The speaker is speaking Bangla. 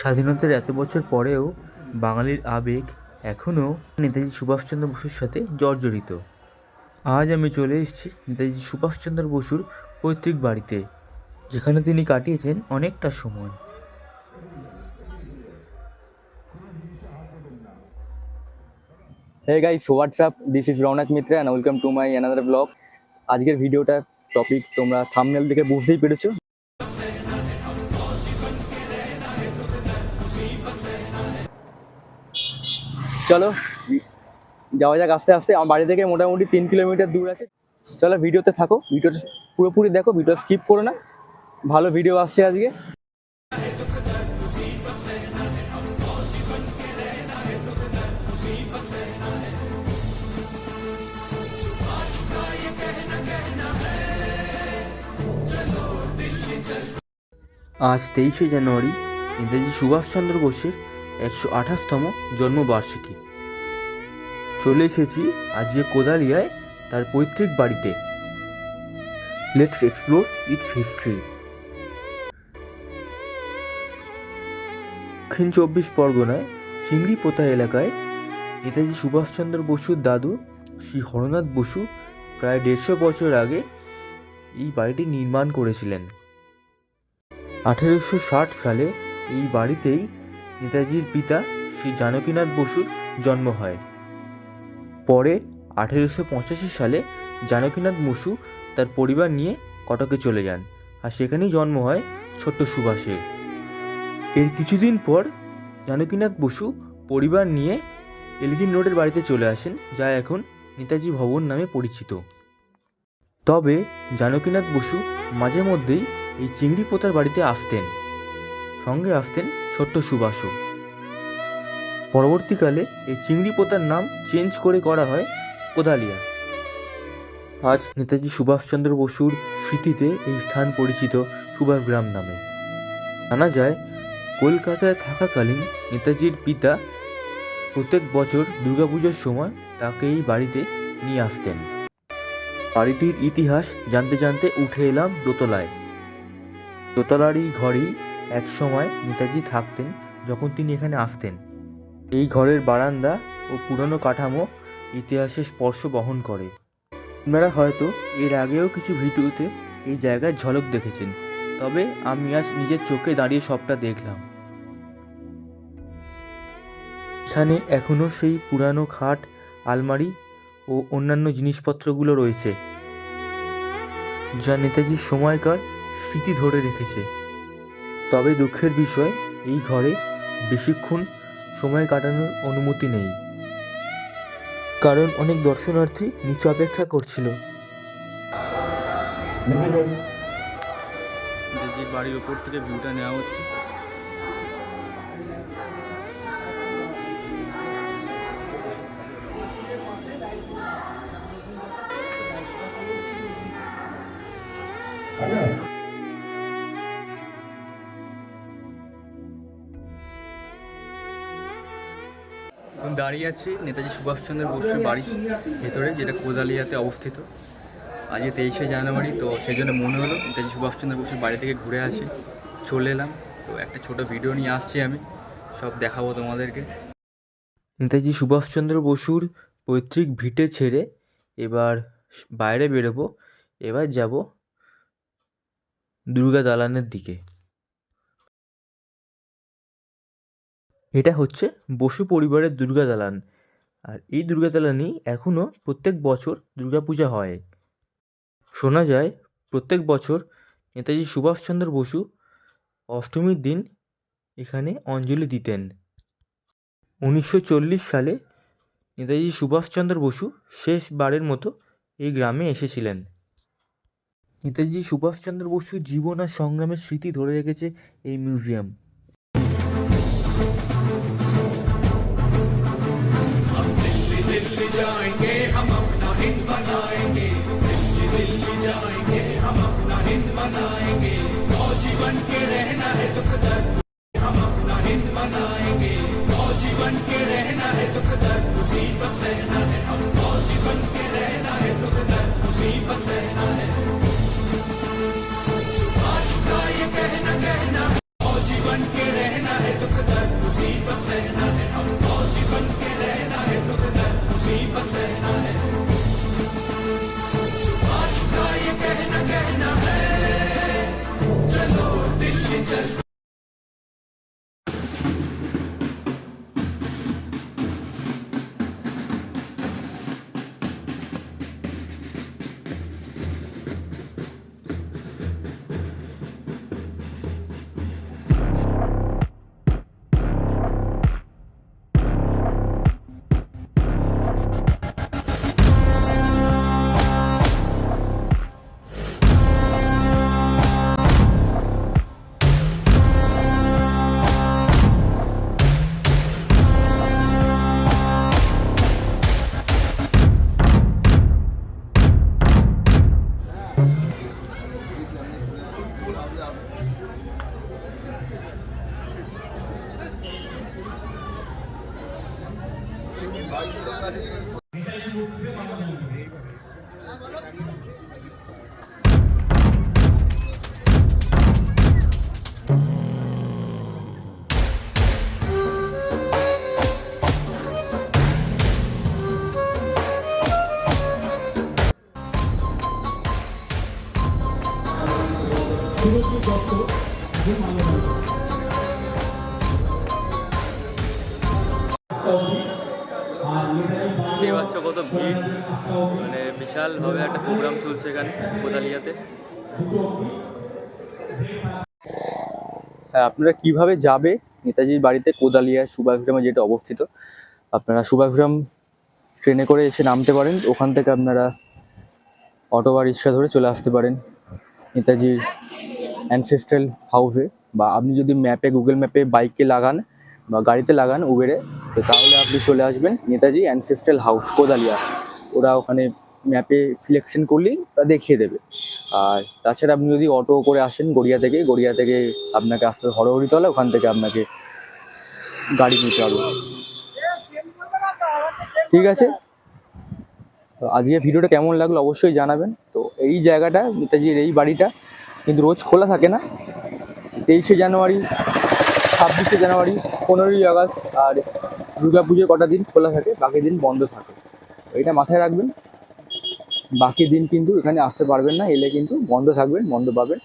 স্বাধীনতার এত বছর পরেও বাঙালির আবেগ এখনও নেতাজি সুভাষচন্দ্র বসুর সাথে জর্জরিত। আজ আমি চলে এসেছি নেতাজি সুভাষচন্দ্র বসুর পৈতৃক বাড়িতে, যেখানে তিনি কাটিয়েছেন অনেকটা সময়। Hey guys what's up this is Rounak Mitra and welcome to my another blog আজকের ভিডিওটার টপিক তোমরা থামনেল দেখে বুঝতেই পেরেছ। চলো, যাওয়া যাক আস্তে আস্তে। আমার বাড়ি থেকে মোটামুটি তিন কিলোমিটার দূর আছে। চলো, ভিডিওতে থাকো। ভিডিওটা পুরোপুরি দেখো ভিডিও স্কিপ করো না। ভালো ভিডিও আসছে আজকে। আজ তেইশে জানুয়ারি নেতাজি সুভাষচন্দ্র বোসের একশো আঠাশতম জন্মবার্ষিকী। চলে এসেছি আজকে কোদালিয়ায় তার পৈতৃক বাড়িতে। লেটস এক্সপ্লোর ইটস হিস্ট্রি দক্ষিণ চব্বিশ পরগনায় চিংড়ি পোতা এলাকায় নেতাজি সুভাষচন্দ্র বসুর দাদু শ্রী হরনাথ বসু প্রায় দেড়শো বছর আগে এই বাড়িটি নির্মাণ করেছিলেন। আঠেরোশো ষাট সালে এই বাড়িতেই নেতাজির পিতা শ্রী জানকীনাথ বসুর জন্ম হয়। পরে আঠেরোশো পঁচাশি সালে জানকীনাথ বসু তার পরিবার নিয়ে কটকে চলে যান আর সেখানেই জন্ম হয় ছোট্ট সুভাষের। এর কিছুদিন পর জানকীনাথ বসু পরিবার নিয়ে এলগিন রোডের বাড়িতে চলে আসেন, যা এখন নেতাজি ভবন নামে পরিচিত। তবে জানকীনাথ বসু মাঝে মধ্যেই এই চিংড়ি পোতার বাড়িতে আসতেন। সঙ্গে আসতেন ছোট্ট সুভাষও পরবর্তীকালে এই চিংড়ি পোতার নাম চেঞ্জ করে করা হয় কোদালিয়া। আজ নেতাজি সুভাষচন্দ্র বসুর স্মৃতিতে এই স্থান পরিচিত সুভাষগ্রাম নামে। জানা যায়, কলকাতায় থাকাকালীন নেতাজির পিতা প্রত্যেক বছর দুর্গাপুজোর সময় তাকে এই বাড়িতে নিয়ে আসতেন। বাড়িটির ইতিহাস জানতে জানতে উঠে এলাম দোতলায়। দোতলার এই ঘরেই এক সময় নেতাজি থাকতেন যখন তিনি এখানে আসতেন। এই ঘরের বারান্দা ও পুরনো কাঠামো ইতিহাসের স্পর্শ বহন করে। আপনারা হয়তো এর আগেও কিছু ভিডিওতে এই জায়গার ঝলক দেখেছেন, তবে আমি আজ নিজের চোখে দাঁড়িয়ে সবটা দেখলাম। এখানে এখনও সেই পুরানো খাট, আলমারি ও অন্যান্য জিনিসপত্রগুলো রয়েছে, যা নেতাজির সময়কার স্মৃতি ধরে রেখেছে। তবে দুঃখের বিষয়, এই ঘরে বেশিক্ষণ সময় কাটানোর অনুমতি নেই। কারণ অনেক দর্শনার্থী নিচু অপেক্ষা করছিল। বাড়ির ওপর থেকে ভিউটা নেওয়া হচ্ছে দাঁড়িয়ে আছি নেতাজি সুভাষচন্দ্র বসুর বাড়ির ভেতরে, যেটা কোদালিয়াতে অবস্থিত। আজকে তেইশে জানুয়ারি, তো সেই জন্য মনে হলো নেতাজি সুভাষচন্দ্র বসুর বাড়ি থেকে ঘুরে আসি, চলে এলাম। তো একটা ছোট ভিডিও নিয়ে আসছি আমি, সব দেখাবো তোমাদেরকে। নেতাজি সুভাষচন্দ্র বসুর পৈতৃক ভিটে ছেড়ে এবার বাইরে বেরোবো, এবার যাব দুর্গা দালানের দিকে। এটা হচ্ছে বসু পরিবারের দুর্গা দালান। আর এই দুর্গা দালানই এখনও প্রত্যেক বছর দুর্গাপূজা হয়। শোনা যায়, প্রত্যেক বছর নেতাজি সুভাষচন্দ্র বসু অষ্টমীর দিন এখানে অঞ্জলি দিতেন। উনিশশো চল্লিশ সালে নেতাজি সুভাষচন্দ্র বসু শেষবারের মতো এই গ্রামে এসেছিলেন। নেতাজি সুভাষচন্দ্র বসুর জীবন আর সংগ্রামের স্মৃতি ধরে রেখেছে এই মিউজিয়াম। हिंद मनाएँगे। फौजी बन के रहना है दुख कदर हम अपना हिंद मनाएँगे। फौजी बन के रहना है दुख कदर मुसीबत सहना है हम। फौजी बन के रहना है दुख कदर मुसीबत सहना কত ভিড়। মানে বিশালভাবে একটা প্রোগ্রাম চলছে এখানে কোদালিয়াতে। হ্যাঁ আপনারা কীভাবে যাবে? নেতাজির বাড়িতে কোদালিয়া সুভাষগ্রামে যেটা অবস্থিত, আপনারা সুভাষগ্রাম ট্রেনে করে এসে নামতে পারেন। ওখান থেকে আপনারা অটো বা রিক্সা ধরে চলে আসতে পারেন নেতাজির অ্যানসেস্ট্রাল হাউসে বা আপনি যদি ম্যাপে গুগল ম্যাপে বাইকে লাগান বা গাড়িতে লাগান উবেরে তো তাহলে আপনি চলে আসবেন নেতাজি অ্যানসেস্ট্রাল হাউস কোদালিয়া। ওরা ওখানে ম্যাপে সিলেকশন করলেই ওরা দেখিয়ে দেবে। আর তাছাড়া আপনি যদি অটো করে আসেন গড়িয়া থেকে গড়িয়া থেকে আপনাকে আসতে হবে হরহরিতলা ওখান থেকে আপনাকে গাড়ি নিতে হবে। ঠিক আছে? তো আজকে ভিডিওটা কেমন লাগল অবশ্যই জানাবেন। তো এই জায়গাটা, নেতাজির এই বাড়িটা কিন্তু রোজ খোলা থাকে না। তেইশে জানুয়ারি, ছাব্বিশে জানুয়ারি, পনেরোই আগস্ট আর দুর্গা পুজোর কটা দিন খোলা থাকে, বাকি দিন বন্ধ থাকে। এটা মাথায় রাখবেন। বাকি দিন কিন্তু এখানে আসতে পারবেন না, এলে কিন্তু বন্ধ থাকবেন, বন্ধ পাবেন।